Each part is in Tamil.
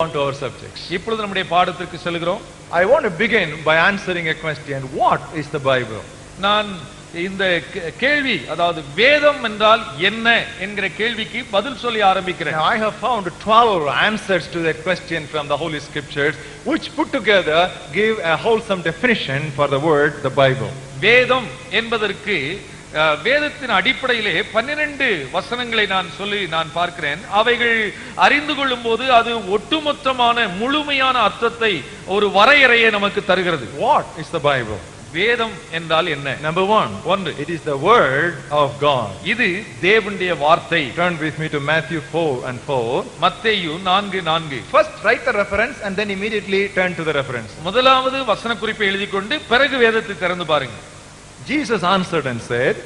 on to our subjects. இப்பொழுது நம்முடைய பாடத்திற்கு செல்கிறோம் I want to begin by answering a question. What is the Bible? நான் இந்த கேள்வி அதாவது வேதம் என்றால் என்ன என்கிற கேள்விக்கு பதில் சொல்லி ஆரம்பிக்கிறேன் I have found 12 answers to that question from the Holy Scriptures, which put together give a wholesome definition for the word, the Bible. வேதம் என்பதற்கு வேதத்தின் அடிப்படையிலே பன்னிரண்டு வசனங்களை நான் சொல்லி நான் பார்க்கிறேன் அவைகள் அறிந்து கொள்ளும் போது அது ஒட்டுமொத்தமான முழுமையான அர்த்தத்தை ஒரு வரையறையை நமக்கு தருகிறது What is the Bible? வேதம் என்றால் என்ன Number one, ஒன்று it is the word of God. இது தேவனுடைய வார்த்தை Turn with me to Matthew 4 and 4. மத்தேயு நான்கு நான்கு First, write the reference and then immediately turn to the reference. முதலாவது வசன குறிப்பை எழுதி கொண்டு பிறகு வேதத்தை திறந்து பாருங்க Jesus answered and said,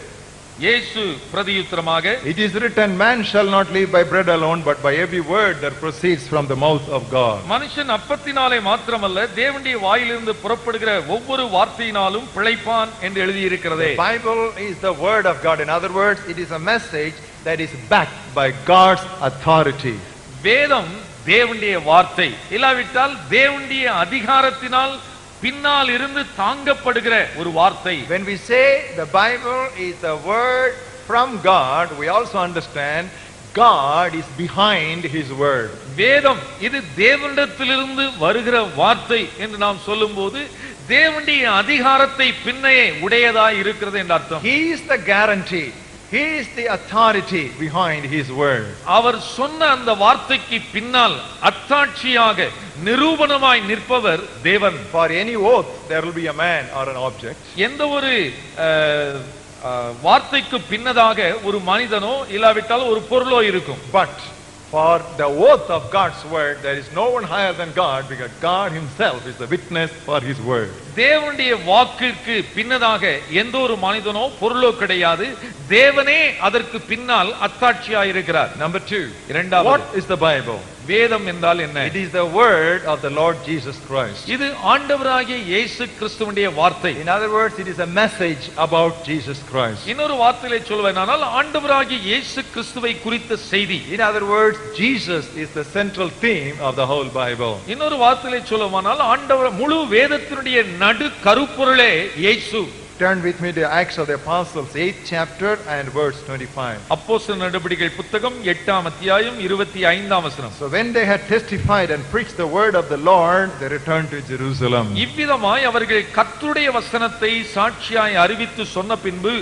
இயேசு பிரதியுத்தரமாக It is written, Man shall not live by bread alone, but by every word that proceeds from the mouth of God. மனுஷன் அப்பத்தினாலே மாத்திரமல்ல தேவனுடைய வாயிலிருந்து புறப்படுகிற ஒவ்வொரு வார்த்தையினாலும் பிழைப்பான் என்று எழுதியிருக்கிறதே The Bible is the word of God. In other words, it is a message that is backed by God's authority. வேதம் தேவனுடைய வார்த்தை இல்லாவிட்டால் தேவனுடைய அதிகாரத்தினால் பின்னால் இருந்து தாங்கப்படுகிற ஒரு வார்த்தை When we say the Bible is the word from God, we also understand God is behind his word. வேதம் இது தேவனிடத்திலிருந்து வருகிற வார்த்தை என்று நாம் சொல்லும்போது தேவனுடைய அதிகாரத்தை பின்னையே உடையதாய் இருக்கிறது என்ற அர்த்தம் He is the guarantee. He is the authority behind his word. அவர் சொன்ன அந்த வார்த்தைக்கு பின்னால் அத்தாட்சியாக நிரூபணமாய் நிற்பவர் தேவன் For any oath, there will be a man or an object. எந்த ஒரு வார்த்தைக்கு பின்னதாக ஒரு மனிதனோ இல்லாவிட்டால் ஒரு பொருளோ இருக்கும் But for the oath of God's word, there is no one higher than God because God himself is the witness for his word. தேவனுடைய வாக்கிற்கு பின்னதாக எந்த ஒரு மனிதனோ பொருளோ கிடையாது தேவனே அதற்கு பின்னால் அத்தாட்சியாய் இருக்கிறார் Number two, இரண்டாவது what is the Bible? வேதம் என்றால் என்ன It is the word of the Lord Jesus Christ. இது ஆண்டவராகிய இயேசு கிறிஸ்துவனுடைய வார்த்தை In other words, it is a message about Jesus Christ. இன்னொரு வார்த்தையிலே சொல்வேனானால் ஆண்டவராகிய இயேசு கிறிஸ்துவை குறித்த செய்தி In other words, Jesus is the central theme of the whole Bible. இன்னொரு வார்த்தையிலே சொல்லுவானால் ஆண்டவர் முழு வேதத்தினுடைய நடு கருப்பொருளே இயேசு Turn with me to Acts of the Apostles, 8th chapter and verse 25. அப்போஸ்தல நடவடிக்கைகள் புத்தகம் எட்டாம் அத்தியாயம் இருபத்தி ஐந்தாம் வசனம் So when they had testified and preached the word of the Lord, they returned to Jerusalem. இவ்விதமாய் அவர்கள் கர்த்தருடைய வசனத்தை சாட்சியாய் அறிவித்து சொன்ன பின்பு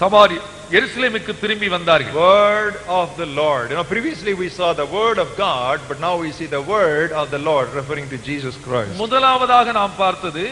சவாரி எருசலேமுக்கு திரும்பி வந்தார்கள் Word of the Lord. You know, previously we saw the word of God, but now we see the word of the Lord referring to Jesus Christ. முதலாவதாக நாம் பார்த்தது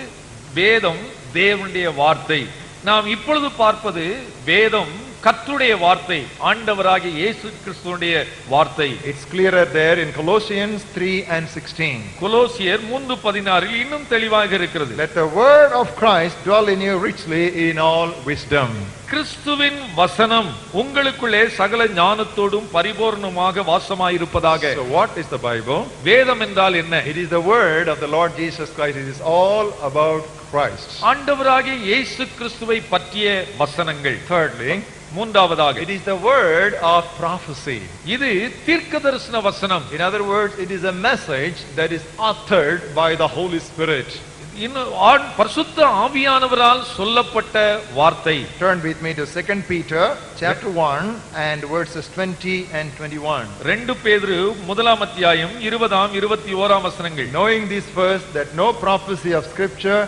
வேதம் தேவனுடைய வார்த்தை நாம் இப்பொழுது பார்ப்பது வேதம் கர்த்தருடைய வார்த்தை ஆண்டவராகிய இயேசு கிறிஸ்துவனுடைய வார்த்தை It's clearer there in Colossians 3 and 16. கொலோசியர் மூன்று பதினாறில் இன்னும் தெளிவாக இருக்கிறது Let the word of Christ dwell in you richly in all wisdom. கிறிஸ்துவின் வசனம் உங்களுக்குள்ளே சகல ஞானத்தோடும் பரிபூர்ணமாக வாசமாயிருப்பதாக So what is the Bible? வேதம் என்றால் என்ன It is the word of the Lord Jesus Christ. It is all about Christ. ஆண்டவராகிய இயேசு கிறிஸ்துவை பற்றிய வசனங்கள் Thirdly, மூன்றாவதாக it is the word of prophecy. இது தீர்க்கதரிசன வசனம் In other words, it is a message that is uttered by the Holy Spirit. இன்னும் பரிசுத்த ஆவியானவரால் சொல்லப்பட்ட வார்த்தை Turn with me to 2 Peter chapter 1 and verses 20 and 21. ரெண்டு பேதுரு முதலாம் அத்தியாயம் இருபதாம் இருபத்தி ஓராம் வசனங்கள் Knowing this first, that no prophecy of scripture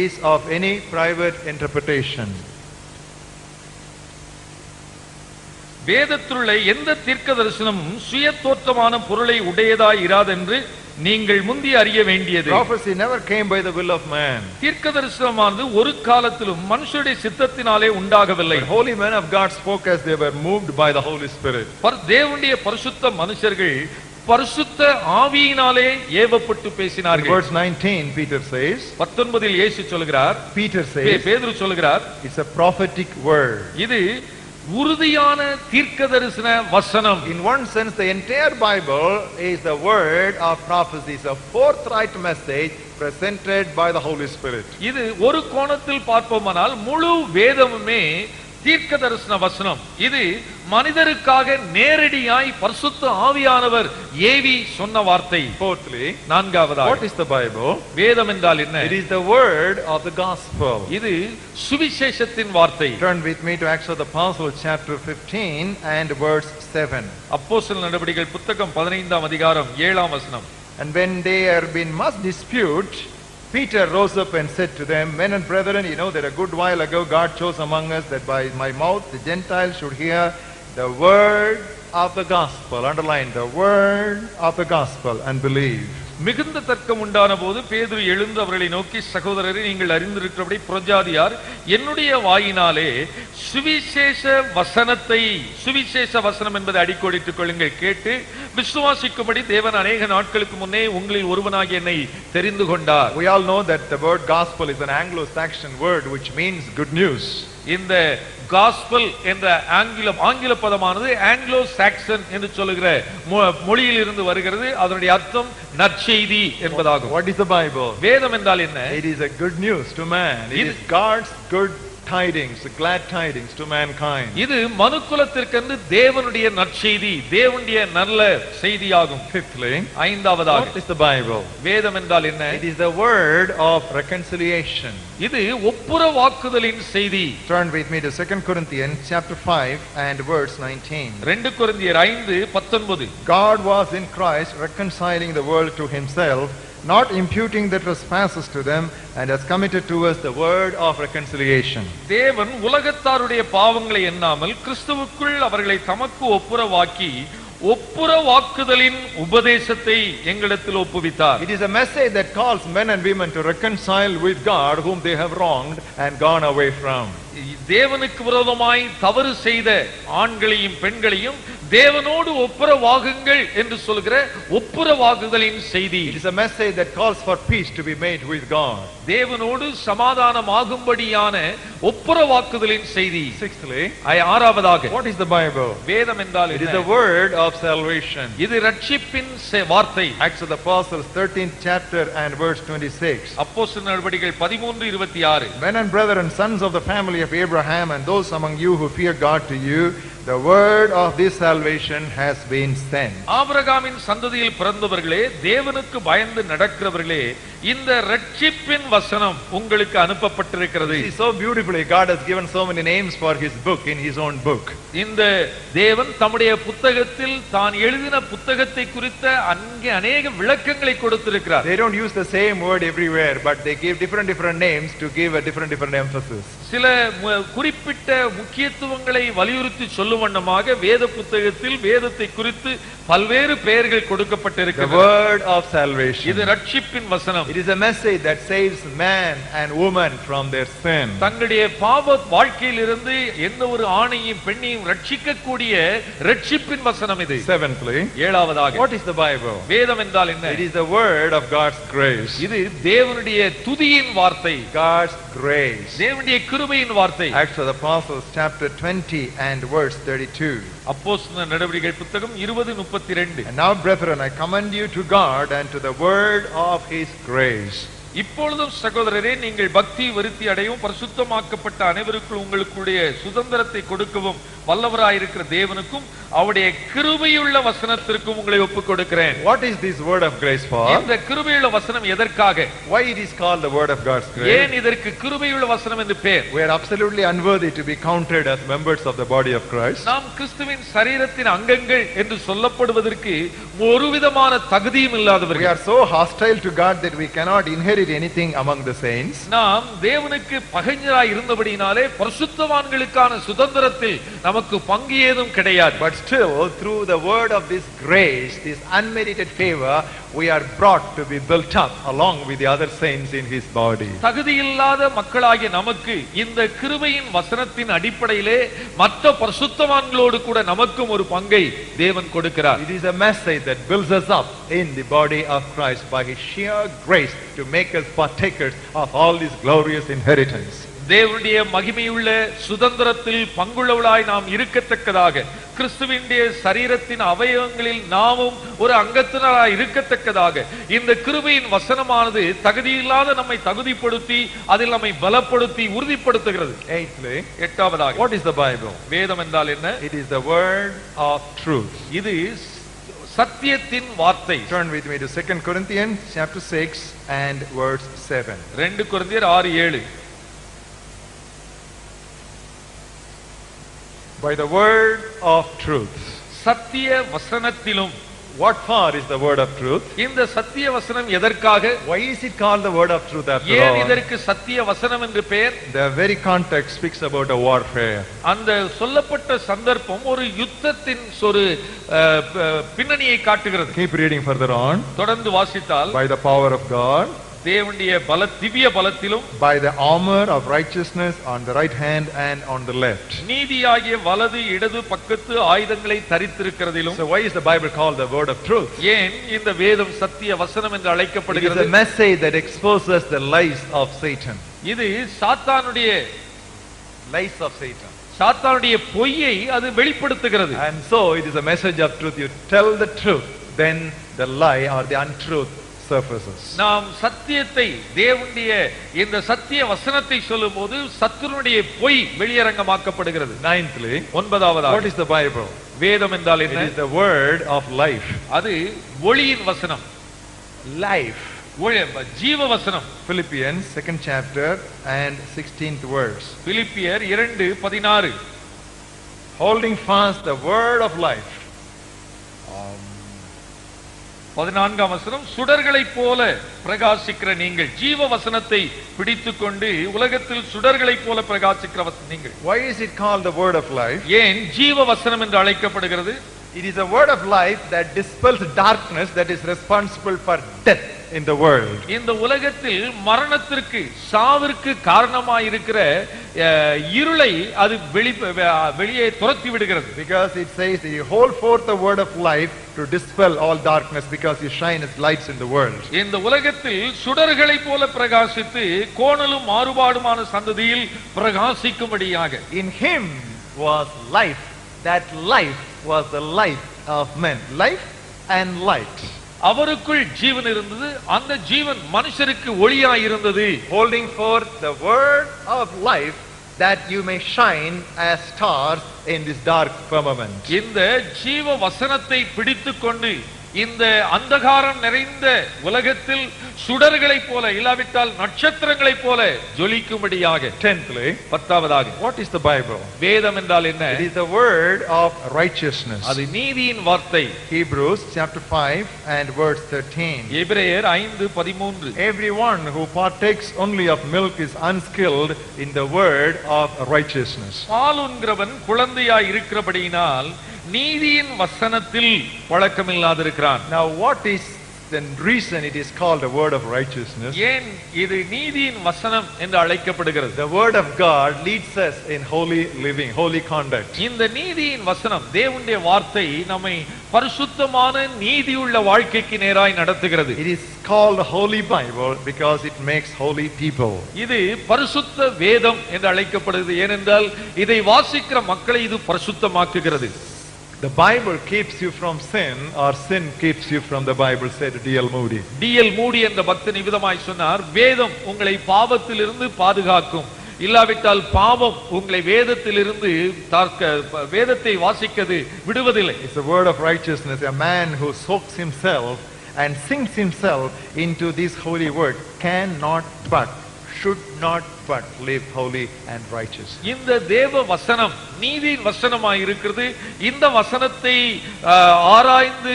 is of any private interpretation. வேதத்திலுள்ள எந்த தீர்க்க தரிசனமும் சுய தோற்றமான பொருளை உடையதாய் இராதென்று நீங்கள் முந்தி அறிய வேண்டியது Prophecy never came by the will of man. தீர்க்க தரிசனமானது ஒரு காலத்திலும் மனுஷருடைய சித்தத்தினாலே உண்டாகவில்லை holy men of God spoke as they were moved by the Holy Spirit. பர்- தேவனுடைய பரிசுத்த மனுஷர்கள் பரிசுத்த ஆவியினாலே ஏவப்பட்டு பேசினார்கள் verse 19, Peter says, பத்தொன்பதில் இயேசு சொல்கிறார் Peter says, பேதுரு சொல்கிறார் it's a prophetic word. இது உறுதியான தீர்க்க தரிசன வசனம் In one sense, the entire Bible is the word of prophecy. It's a forthright message presented by the Holy Spirit. இது ஒரு கோணத்தில் பார்ப்போமானால் முழு வேதமுமே தீர்க்க தரிசன வசனம் இது மனிதருக்காக நேரடியாய் பரிசுத்த ஆவியானவர் ஏவி சொன்ன வார்த்தை Fourthly, நான்காவதாக what is the Bible? வேதம் என்றால் என்ன It is the word of the gospel. இது சுவிசேஷத்தின் வார்த்தை Turn with me to Acts of the Apostles, chapter 15 and verse 7. அப்போஸ்தலர் நடவடிக்கைகள் புத்தகம் பதினைந்தாம் அதிகாரம் ஏழாம் வசனம் And when there had been much dispute, Peter rose up and said to them, Men and brethren, you know that a good while ago God chose among us that by my mouth the Gentiles should hear the word of the gospel. Underline the word of the gospel and believe. மிகுந்த தர்க்கம் உண்டான போது பேதுரு எழுந்து அவர்களை நோக்கி சகோதரரை நீங்கள் அறிந்திருக்கிறபடி புரஜாதியார் என்னுடைய வாயினாலே சுவிசேஷ வசனத்தை சுவிசேஷ வசனம் என்பதை அடிக்கோடிட்டுக் கொள்ளுங்கள் கேட்டு விசுவாசிக்கும்படி தேவன் அநேக நாட்களுக்கு முன்னே உங்களில் ஒருவனாகி என்னை தெரிந்து கொண்டார் We all know that the word gospel is an Anglo-Saxon word which means good news. இந்த காஸ்பல் என்ற ஆங்கிலம் ஆங்கில பதமானது ஆங்கிலோ சாக்சன் என்று சொல்லுகிற மொழியில் இருந்து வருகிறது அதனுடைய அர்த்தம் நற்செய்தி என்பதாகும் What is the Bible? வேதம் என்றால் என்ன It is a good news to man. It- is God's good tidings, glad tidings to mankind. இது மனுக்குலத்திற்கென்று தேவனுடைய நற்செய்தி தேவனுடைய நல்ல செய்தியாகும் Fifthly, ஐந்தாவதாக what is the Bible? வேதம் என்றால் என்ன It is the word of reconciliation. இது ஒப்புரவாக்குதலின் செய்தி Turn with me to 2 Corinthians chapter 5 and verse 19. ரெண்டு கொரிந்தியர் ஐந்து பத்தொன்பது God was in Christ reconciling the world to himself, not imputing the trespasses to them, and has committed to us the word of reconciliation. தேவன் உலகத்தாருடைய பாவங்களை எண்ணாமல் கிறிஸ்துவுக்குள் அவர்களை தமக்கு ஒப்புரவாக்கி ஒப்புரவாக்குதலின் உபதேசத்தை எங்களிடத்தில் ஒப்புவித்தார் It is a message that calls men and women to reconcile with God whom they have wronged and gone away from. தேவனுக்கு விரோதமாய் தவறு செய்த ஆண்களையும் பெண்களையும் தேவனோடு ஒப்புரவாகுங்கள் என்று சொல்கிற ஒப்புரவாகுதலின் செய்தி is a message that calls for peace to be made with God. தேவனோடு சமாதானமாகும்படியான ஒப்புரவாக்குதலின் செய்தி ஐ- ஆறாவதாக what is the Bible? வேதம் என்றால் is என்ன? the word of salvation. இது ரட்சிப்பின் வார்த்தை Acts of the Apostles, 13th chapter and verse 26. அப்போஸ்தலர் நடவடிக்கைகள் பதிமூன்று இருபத்தி ஆறு Men and brethren, sons of the family of Abraham, and those among you who fear God to you, the word of this salvation has been sent. ஆபிரகாமின் சந்ததியில் பிறந்தவர்களே தேவனுக்கு பயந்து நடக்கிறவர்களே இந்த ரட்சிப்பின் வசனம் உங்களுக்கு அனுப்பப்பட்டிருக்கிறது See, so beautifully, God has given so many names for his book in his own book. இந்த தேவன் தம்முடைய புத்தகத்தில் தான் எழுதின புத்தகத்தை குறித்த அங்கே அநேக விளக்கங்களை கொடுத்திருக்கிறார் They don't use the same word everywhere, but they give different different names to give a different different emphasis. சில குறிப்பிட்ட முக்கியத்துவங்களை வலியுறுத்தி சொல்லும் வண்ணமாக வேத புத்தகத்தில் வேதத்தை குறித்து பல்வேறு பெயர்கள் The கொடுக்கப்பட்டிருக்கிறது word of இது salvation. ரட்சிப்பின் வசனம் It is a message that saves man and woman from their sin. தங்களுடைய பாவ வாழ்க்கையிலிருந்து எந்த ஒரு ஆணையும் பெண்ணையும் ரட்சிக்கக்கூடிய ரட்சிப்பின் வசனம் இது Seventhly, ஏழாவதாக what is the Bible? வேதம் என்றால் என்ன It is the word of God's grace. இது தேவனுடைய துதியின் வார்த்தை God's grace. தேவனுடைய கிருபையின் வார்த்தை Acts of the Apostles, chapter 20 and verse 32. அப்போஸ்தலர் நடவடிக்கைகள் புத்தகம் இருபது முப்பத்தி ரெண்டு And now, brethren, I commend you to God and to the word of his grace. இப்பொழுதும் சகோதரரே நீங்கள் பக்தி வருத்தி அடையவும் பரிசுத்தமாக்கப்பட்ட அனைவருக்கும் உங்களுக்குடைய சுதந்திரத்தை கொடுக்கவும் வல்லவராயிருக்கிற தேவனுக்கும் அவருடைய கிருபையுள்ள வசனத்திற்கும் உங்களை ஒப்புக் கொடுக்கிறேன் What is this word of grace for? இந்த கிருபையுள்ள வசனம் எதற்காக Why it is called the word of God's grace? ஏன் இதற்கு கிருபையுள்ள வசனம் என்று பேர் We are absolutely unworthy to be counted as members of the body of Christ. நாம் கிறிஸ்துவின் சரீரத்தின் அங்கங்கள் என்று சொல்லப்படுவதற்கு ஒரு விதமான தகுதியும் We இல்லாதவர்கள் are so hostile to God that we cannot inherit anything among the saints. நாம் தேவனுக்கு பகைஞராய் இருந்தபடியினாலே பரிசுத்தவான்களுக்கான சுதந்திரத்தில் நமக்கு பங்கு ஏதும் கிடையாது But still, through the word of this grace, this unmerited favor, we are brought to be built up along with the other saints in his body. தகுதியில்லாத மக்களாகிய நமக்கு இந்த கிருபையின் வசனத்தின் அடிப்படையிலே மற்ற பரிசுத்தவான்களோடு கூட நமக்கும் ஒரு பங்கை தேவன் கொடுக்கிறார் It is a message that builds us up in the body of Christ by his sheer grace to make us partakers of all this glorious inheritance. தேவனுடைய மகிமையுள்ள சுதந்திரத்தில் பங்குள்ளவளாய் நாம் இருக்கத்தக்கதாக கிறிஸ்துவினுடைய சரீரத்தின் அவயவங்களில் நாமும் ஒரு அங்கத்தினராய் இருக்கத்தக்கதாக இந்த கிருபையின் வசனமானது தகுதியில்லாத நம்மை தகுதிப்படுத்தி அதில் நம்மை பலப்படுத்தி உறுதிப்படுத்துகிறது எட்டாவதாக what is the Bible? வேதம் என்றால் என்ன It is the word of truth. இது சத்தியத்தின் வார்த்தை Turn with me to 2 Corinthians chapter 6 and verse 7. ரெண்டு குருந்தியர் ஆறு ஏழு By the word of truth. Sathya வசனத்திலும் What for is the word of truth? இந்த சத்திய வசனம் எதற்காக Why is it called the word of truth after ஏன் all? இதற்கு சத்திய வசனம் என்று பெயர் The very context speaks about a warfare. அந்த சொல்லப்பட்ட சந்தர்ப்பம் ஒரு யுத்தத்தின் ஒரு பின்னணியை காட்டுகிறது Keep reading further on. தொடர்ந்து வாசித்தால் By the power of God, தேவனுடைய பல திவ்ய பலத்திலும் by the armor of righteousness on the right hand and on the left. நீதியாகிய வலது இடது பக்கத்து ஆயுதங்களை தரித்திருக்கிறதிலும் So why is the Bible called the word of truth? ஏன் இந்த வேதம் சத்திய வசனம் என்று அழைக்கப்படுகிறது a message that exposes the lies of Satan. இது சாத்தானுடைய Lies of Satan. சாத்தானுடைய பொய்யை அது வெளிப்படுத்துகிறது And so it is a message of truth. You tell the truth, then the lie or the untruth surfaces. நாம் சத்தியத்தை தேவனுடைய இந்த சத்திய வசனத்தை சொல்லும்போது சத்துருடைய பொய் வெளியரங்கமாக்கப்படுகிறது Ninthly, what ஒன்பதாவதாக is the Bible? வேதம் என்றால் It என்ன is the word of life. அது ஒளியின் வசனம் Life. ஜீவ வசனம் Philippians, second chapter and 16th verse. பிலிப்பியர் இரண்டு பதினாறு Holding fast the word of life. பதினான்காம் வசனம் சுடர்களைப் போல பிரகாசிக்கிற நீங்கள். ஜீவ வசனத்தை பிடித்துக்கொண்டு உலகத்தில் சுடர்களைப் போல பிரகாசிக்கிற நீங்கள். Why is it called the word of life? ஏன் ஜீவ வசனம் என்று அழைக்கப்படுகிறது? It is a word of life that dispels darkness that is responsible for death. In the world. இந்த உலகத்தில் மரணத்திற்கு சாவிற்கு காரணமாயிருக்கிற அஹ், இருளை அது வெளி வெளியே துரத்தி விடுகிறது Because it says that you hold forth the word of life to dispel all darkness because you shine as lights in the world. இந்த உலகத்தில் சுடர்களைப் போல பிரகாசித்து கோணலும் மாறுபாடுமான சந்ததியில் பிரகாசிக்கும்படியாக In him was life. That life was the light of men. Life and light. அவருக்குள் ஜீவன் இருந்தது அந்த ஜீவன் மனுஷருக்கு ஒளியாய் இருந்தது Holding forth the word of life that you may shine as stars in this dark firmament. இந்த ஜீவ வசனத்தை பிடித்துக்கொண்டு இந்த அந்தகாரம் நிறைந்த உலகத்தில் சுடர்களைப் போல இல்லாவிட்டால் நட்சத்திரங்களைப் போல ஜொலிக்கும்படியாக Tenthly, பத்தாவதாக what is the Bible? வேதம் என்றால் என்ன It is the word of righteousness. அது நீதியின் வார்த்தை Hebrews chapter 5 and verse 13. எபிரேயர் ஐந்து பதிமூன்று Everyone who partakes only of milk is unskilled in the word of righteousness. பால் உண்கிறவன் குழந்தையாய் இருக்கிறபடியினால் நீதியின் வசனத்தில் பழக்கமில்லாதிருக்கிறான் Now, what is the reason it is called the word of righteousness? ஏன் இது நீதியின் வசனம் என்று அழைக்கப்படுகிறது The word of God leads us in holy living, holy conduct. இந்த நீதியின் வசனம் தேவனுடைய வார்த்தை நம்மை பரிசுத்தமான நீதியுள்ள வாழ்க்கைக்கு நேராய் நடத்துகிறது It is called Holy Bible because it makes holy people. இது பரிசுத்த வேதம் என்று அழைக்கப்படுகிறது ஏனென்றால் இதை வாசிக்கிற மக்களை இது பரிசுத்தமாக்குகிறது The Bible keeps you from sin, or sin keeps you from the Bible, said D.L. Moody. DL Moody என்ற பக்தன் இவ்விதமாய் சொன்னார் வேதம் உங்களை பாவத்திலிருந்து பாதுகாக்கும் இல்லாவிட்டால் பாவம் உங்களை வேதத்திலிருந்து தாக்க வேதத்தை வாசிக்கிறது விடுவதில்லை It's the word of righteousness. A man who soaks himself and sinks himself into this holy word cannot but, should not but live holy and righteous. இந்த தேவ வசனம் நீதியின் வசனமாய் இருக்கிறது இந்த வசனத்தை ஆராய்ந்து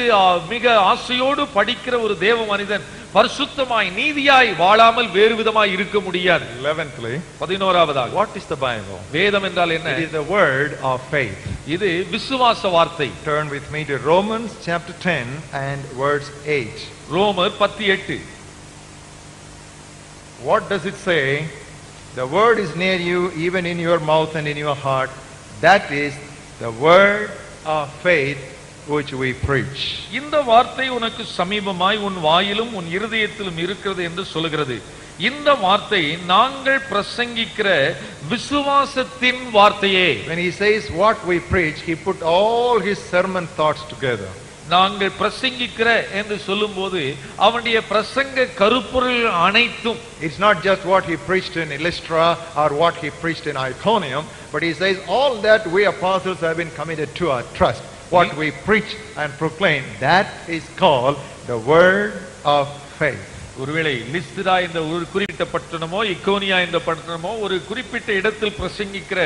மிக ஆசையோடு படிக்கிற ஒரு தேவ மனிதன் பரிசுத்தமாய் நீதியாய் வாழாமல் வேறு விதமாய் இருக்க முடியாது Eleventhly, பதினோராவதாக what is the Bible? வேதம் என்றால் என்ன It is the word of faith. இது விசுவாச வார்த்தை Turn with me to Romans chapter 10 and verse 8. ரோமர் பத்தி எட்டு What does it say? The word is near you, even in your mouth and in your heart. That is the word of faith which we preach. இந்த வார்த்தை உனக்கு சமீபமாய் உன் வாயிலும் உன் இருதயத்திலும் இருக்கிறது என்று சொல்கிறது இந்த வார்த்தை நாங்கள் பிரசங்கிக்கிற விசுவாசத்தின் வார்த்தையே When he says what we preach, he put all his sermon thoughts together. நாங்கள் பிரசங்கிக்கிற என்று சொல்லும்போது அவனுடைய பிரசங்க கருப்பொருள் அனைத்தும் It's not just what he preached in Lystra or what he preached in Iconium, but he says all that we apostles have been committed to our trust. What we preach and proclaim, that is called the word of faith. ஒருவேளை லிஸ்திரா என்ற ஒரு குறிப்பிட்ட பட்டணமோ இக்கோனியா என்ற பட்டணமோ ஒரு குறிப்பிட்ட இடத்தில் பிரசங்கிக்கிற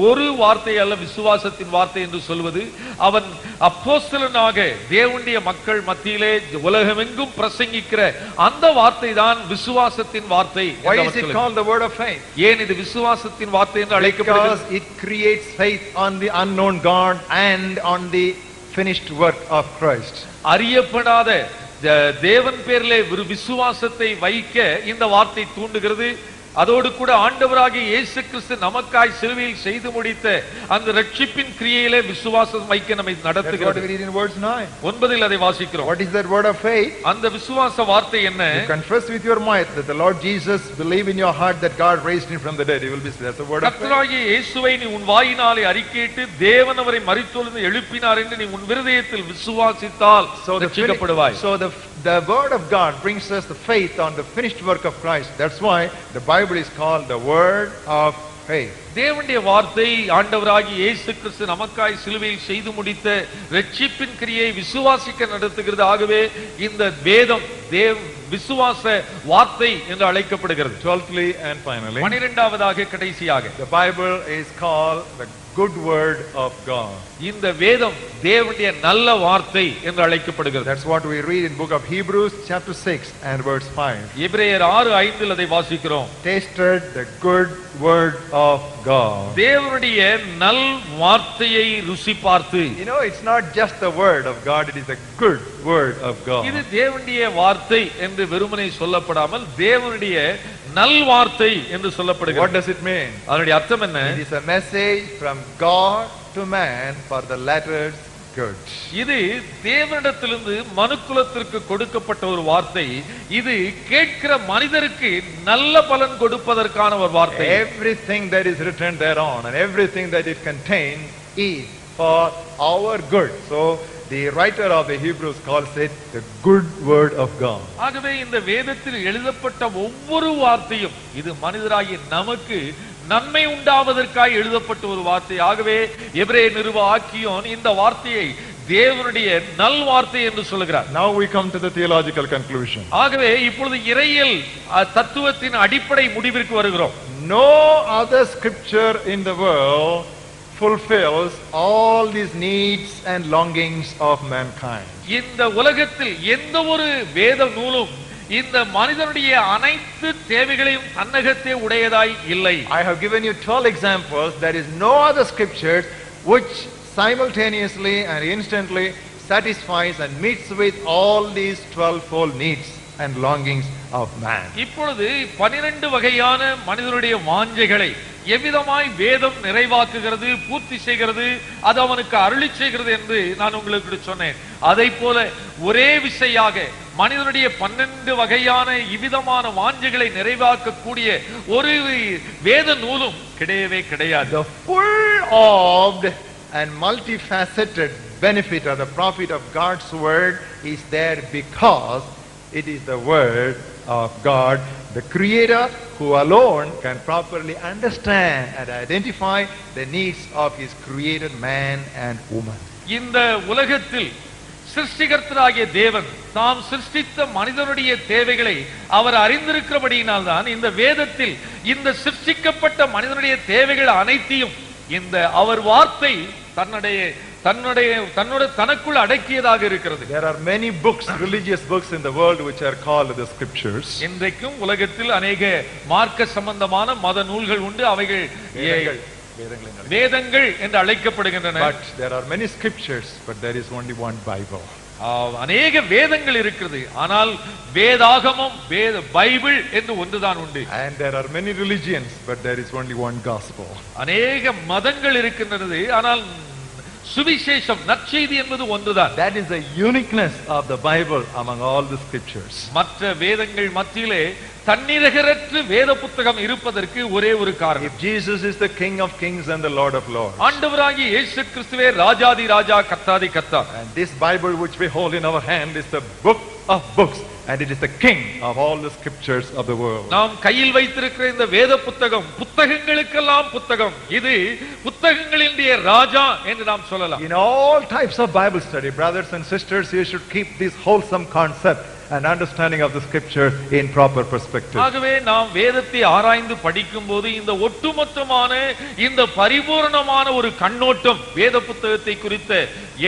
ஒரு வார்த்தை அல்ல விசுவாசத்தின் வார்த்தை என்று சொல்வது அவன் அப்போஸ்தலனாக தேவனுடைய மக்கள் மத்தியிலே உலகமெங்கும் பிரசங்கிக்கிற அந்த வார்த்தை தான் விசுவாசத்தின் வார்த்தை? ஏன் இது விசுவாசத்தின் வார்த்தை என்று அழைக்கப்படுகிறது it creates faith on the unknown God and on the finished work of Christ. அறியப்படாத த- தேவன் பேரில் ஒரு விசுவாசத்தை வைக்க இந்த வார்த்தை தூண்டுகிறது. அதோடு கூட ஆண்டவராகிய இயேசு கிறிஸ்து நமக்காய் சிலுவையில் செய்து முடித்த அந்த ரட்சிப்பின் கிரியையிலே விசுவாசம் வைக்க நம்மை That's what நடத்துகிறது we read in verse 9. ஒன்பதில் அதை வாசிக்கிறோம் What is that word of faith? அந்த விசுவாச வார்த்தை என்ன confess with your mouth that the Lord Jesus, believe in your heart that God raised him from the dead. You will be that's the word of. கர்த்தராகிய இயேசுவை நீ உன் வாயினாலே அறிக்கையிட்டு தேவன் அவரை மரித்தொழுந்து எழுப்பினார் என்று நீ உன் இருதயத்தில் விசுவாசித்தால் So the, so the, the word of God brings us the faith on the finished work of Christ. That's why the Bible is called the word of faith. தேவனுடைய வார்த்தை ஆண்டவராகி இயேசு கிறிஸ்து நமக்காய் சிலுவையில் செய்து முடித்த ரட்சிப்பின் கிரியை விசுவாசிக்க நடத்துகிறது ஆகவே இந்த வேதம் தேவ் விசுவாச வார்த்தை என்று அழைக்கப்படுகிறது Twelfthly and finally, பனிரெண்டாவதாக கடைசியாக the Bible is called the good word of God. இந்த வேதம் தேவனுடைய நல்ல வார்த்தை என்று அழைக்கப்படுகிறது That's what we read in book of Hebrews chapter 6 and verse 5. எபிரேயர் ஆறு ஐந்தில் அதை வாசிக்கிறோம் Tasted the good word of God. தேவனுடைய நல் வார்த்தையை ருசி பார்த்து You know, it's not just the word of God, it is the good word of இது God. தேவனுடைய வார்த்தை என்று வெறுமனை சொல்லப்படாமல் தேவனுடைய நல் வார்த்தை என்று What சொல்லப்படுகிறது does it mean? அதனுடைய அர்த்தம் என்ன It is a message from God to man for the latter's good. இது தேவனிடத்திலிருந்து மனுக்குலத்திற்கு கொடுக்கப்பட்ட ஒரு வார்த்தை இது கேட்கிற மனிதருக்கு நல்ல பலன் கொடுப்பதற்கான ஒரு வார்த்தை Everything that is written thereon and everything that it contains is for our good. So the writer of the Hebrews calls it the good word of God. ஆகவே இந்த வேதத்தில் எழுதப்பட்ட ஒவ்வொரு வார்த்தையும் இது மனிதராகிய நமக்கு நன்மை உண்டாவதற்காய் எழுதப்பட்ட ஒரு வார்த்தை ஆகவே எபிரே நிறுவ ஆக்கியோன் இந்த வார்த்தையை தேவனுடைய நல் வார்த்தை என்று சொல்லுகிறார் Now we come to the theological conclusion. ஆகவே இப்பொழுது இறையியல் அஹ், தத்துவத்தின் அடிப்படை முடிவிற்கு வருகிறோம் No other scripture in the world fulfills all these needs and longings of mankind. இந்த உலகத்தில் எந்த ஒரு வேத நூலும் இந்த மனிதனுடைய அனைத்து தேவைகளையும் தன்னகத்தே உடையதாய் இல்லை I have given you 12 examples. There is no other scripture which simultaneously and instantly satisfies and meets with all these 12 fold needs and longings of man. இப்பொழுது பனிரெண்டு வகையான மனிதனுடைய வாஞ்சைகளை எவ்விதமாய் வேதம் நிறைவாக்குகிறது பூர்த்தி செய்கிறது அது அவனுக்கு அருளி செய்கிறது என்று நான் உங்களுக்கு சொன்னேன். அதை போல ஒரே விசையாக மனிதனுடைய பன்னெண்டு வகையான இவ்விதமான வாஞ்சுகளை நிறைவாக்கக்கூடிய ஒரு வேத நூலும் கிடையவே கிடையாது. The full-orbed and multifaceted benefit or the profit of God's word is there because it is the word of God, the creator who alone can properly understand and identify the needs of his created man and woman. இந்த உலகத்தில் சிருஷ்டிகர்த்தராகிய தேவன் தாம் சிருஷ்டித்த மனிதனுடைய தேவைகளை அவர் அறிந்திருக்கிறபடியினால் தான் இந்த வேதத்தில் இந்த சிருஷ்டிக்கப்பட்ட மனிதனுடைய தேவைகள் அனைத்தையும் இந்த அவர் வார்த்தை தன்னுடைய தன்னுடைய தன்னோட தனக்குள் அடக்கியதாக இருக்கிறது There are many books, religious books in the world which are called the scriptures. இன்றைக்கும் உலகத்தில் அநேக மார்க்க சம்பந்தமான மத நூல்கள் உண்டு அவைகள் வேதங்கள். வேதங்கள் என்று அழைக்கப்படுகின்றன But there are many scriptures, but there is only one Bible. அநேக வேதங்கள் இருக்கிறது ஆனால் வேதாகமம் வேத பைபிள் என்று ஒன்றுதான் உண்டு And there are many religions, but there is only one gospel. அநேக மதங்கள் இருக்கின்றது ஆனால் சுவிசேஷம் நற்செய்தி என்பது ஒன்றுதான் That is the uniqueness of the Bible among all the scriptures. மற்ற வேதங்கள் மத்தியிலே தன்னிரகரற்று வேத புத்தகம் இருப்பதற்கு ஒரே ஒரு காரணம் If Jesus is the King of kings and the Lord of lords, ஆண்டவராகிய இயேசு கிறிஸ்துவே ராஜாதி ராஜா கர்த்தாதி கர்த்தா and this Bible which we hold in our hand is the book of books, and it is the king of all the scriptures of the world. நாம் கையில் வைத்திருக்கிற இந்த வேத புத்தகம் புத்தகங்களுக்கெல்லாம் புத்தகம் இது புத்தகங்களினுடைய ராஜா என்று நாம் சொல்லலாம் In all types of Bible study, brothers and sisters, you should keep this wholesome concept and understanding of the scripture in proper perspective. ஆகவே நாம் வேதத்தை ஆராய்ந்து படிக்கும் போது இந்த ஒட்டுமொத்தமான இந்த பரிபூரணமான ஒரு கண்ணோட்டம் வேத புத்தகத்தை குறித்த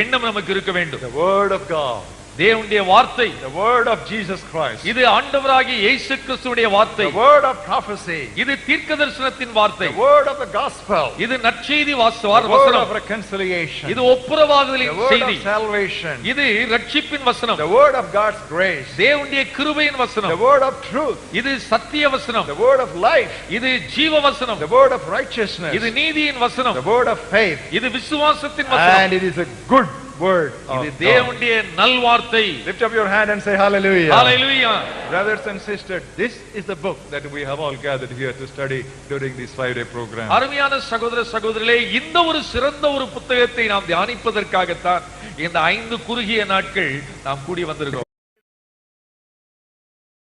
எண்ணம் நமக்கு இருக்க வேண்டும் The word of God, தேவனுடைய வார்த்தை the word of Jesus Christ, இது ஆண்டவராகிய இயேசு கிறிஸ்துடைய வார்த்தை the word of prophecy, இது தீர்க்க தரிசனத்தின் வார்த்தை the word of the gospel, இது நற்செய்தி வாச- the word வசனம் of reconciliation, இது the ஒப்புரவாகுதலின் word செய்தி of salvation, இது ரட்சிப்பின் வசனம் the word of God's grace, தேவனுடைய கிருபையின் the வசனம் word of truth, இது சத்திய வசனம் the word of life, இது ஜீவ வசனம் the word of righteousness, இது நீதியின் வசனம் the word of faith, இது விசுவாசத்தின் வசனம் and it is a good word இது. தேவனுடைய நல்வார்த்தை Lift up your hand and say hallelujah. Hallelujah Brothers and sisters, this is the book that we have all gathered here to study during this five-day program. அருமையான சகோதர சகோதரிகளே இந்த ஒரு சிறந்த ஒரு புத்தகத்தை நாம் தியானிப்பதற்காகத்தான் இந்த ஐந்து குறுகிய நாட்கள் நாம் கூடி வந்திருக்கோம்